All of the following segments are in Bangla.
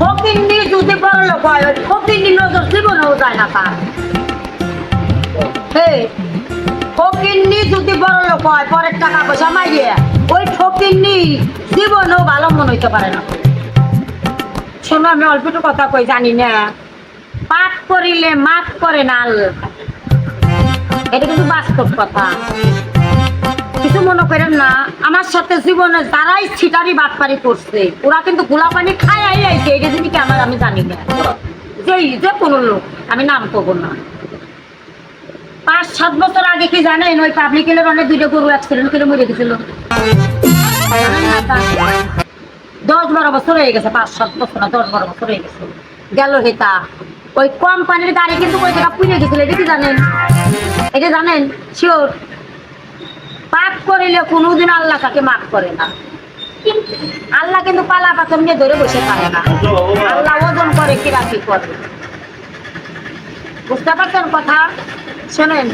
ফকিন্নি যদি বড় লোক হয় ওই ফকিন্নি নজর জীবনেও যায় না তার ফকিন্নি যদি বড় লোক হয় পরের টাকা পয়সা মাইয়ে ওই ফকিন্নি জীবনেও ভালো মনে হইতে পারে না শোনো আমি অল্প একটু কথা কই জানি না পাপ করিলে মাফ করে না আল্লাহ এটা কিন্তু বাস্তব কথা কিছু মনে করেন না আমার সাথে জীবনে যারাই ছিটারি বাটপারি করছে, ওরা কিন্তু গোলা পানি খাই আই আইছে এটা জিনিস আমার আমি জানি না। যেই যে কোনো লোক, আমি নাম করব না। পাঁচ, সাত বছর আগে কি জানেন, ওই পাবলিক অনেক দুইটা গরু অ্যাক্সিডেন্ট করে মরে গেছিল? দশ বারো বছর হয়ে গেছে, পাঁচ, সাত বছর না, দশ বারো বছর হয়ে গেছে। গেল হেতা ওই কোম্পানির গাড়ি কিন্তু ওই জায়গা পুড়ে গেছিল, এটা কি জানেন? এটা জানেন? শিওর পাপ করিলে কোনোদিন আল্লাহ তাকে মাফ করে না। আল্লাহ কিন্তু পালা পাথর নিয়ে ধরে বসে থাকে না। আল্লাহ ওজন করে করে। বুঝতে পারছেন কথা? শোনেন,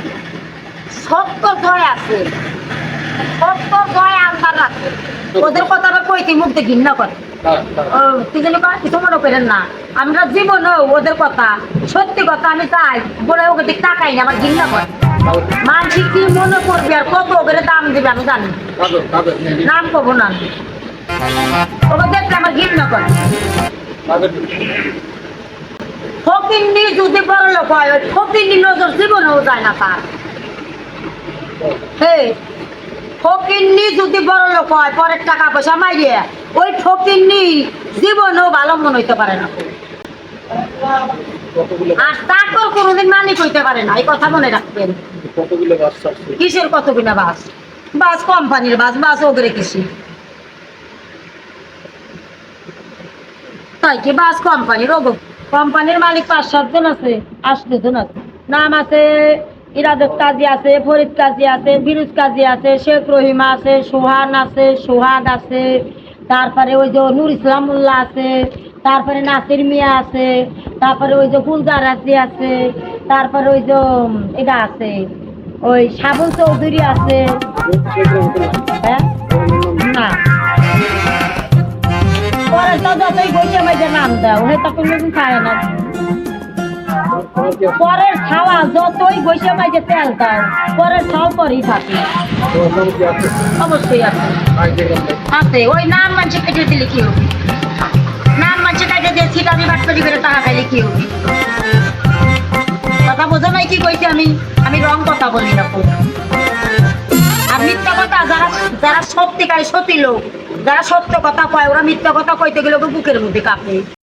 সত্য জয় আছে। সত্য জয় আল্লাহর আছে ওদের কথাটা কইতে ঘৃণা করে। কি মনে করেন না। আমরা জীবন ওদের কথা, সত্যি কথা আমি তাই বলে ওকে দিক তাকাই না আমার ঘৃণা করে। মানুষ কি মনে আর কত ওদের দাম দিবে আমি জানি। নাম না। ওকে দেখলে আমার ঘৃণা করে। ফকিন্নি যদি বড় লোক হয় ফকিন্নি নজর জীবনেও যায় না তার। হে ফকিন্নি যদি বড় লোক হয় পরের টাকা পয়সা মাইয়ে ওই ফকিন্নি জীবনেও ভালো মনে হইতে পারে না। আর কোনোদিন মালিক হইতে পারে না এই কথা মনে রাখবেন। কতগুলো বাস কিসের কত বিনা বাস? বাস কোম্পানির বাস বাস ওগরে কিসি তাই কি বাস কোম্পানির? ওগো কোম্পানির মালিক পাঁচ সাতজন আছে আটজন জন আছে। নাম আছে ইরাদত কাজী আছে ফরিদ কাজী আছে বিরুজ কাজী আছে শেখ রহিমা আছে সোহান আছে সোহাগ আছে তারপরে ওই যে নুর ইসলামুল্লাহ আছে তারপরে নাসির মিয়া আছে তারপরে ওই যে গুলজার রাজি আছে তারপরে ওই যে এটা আছে ওই সাবুন চৌধুরী আছে। হ্যাঁ? না। পরে যতই বসে মাঝে নাম দাও হয়তো কোনোদিন খায় না। পরের খাওয়া যতই বসে মাঝে তেল দাও পরের খাওয়া পরেই থাকে। অবশ্যই আছে। আছে ওই নাম মানুষে কেটে দিলে কি হবে? নাম মানুষে কেটে দিয়ে করে টাকা খাইলে কি হবে? কথা বোঝা নাই কি কইছি আমি? আমি রং কথা বলি না আর মিথ্যা কথা যারা যারা সত্যিকার সতী লোক, যারা সত্য কথা কয়, ওরা মিথ্যা কথা কইতে গেলে বুকের মধ্যে কাঁপে।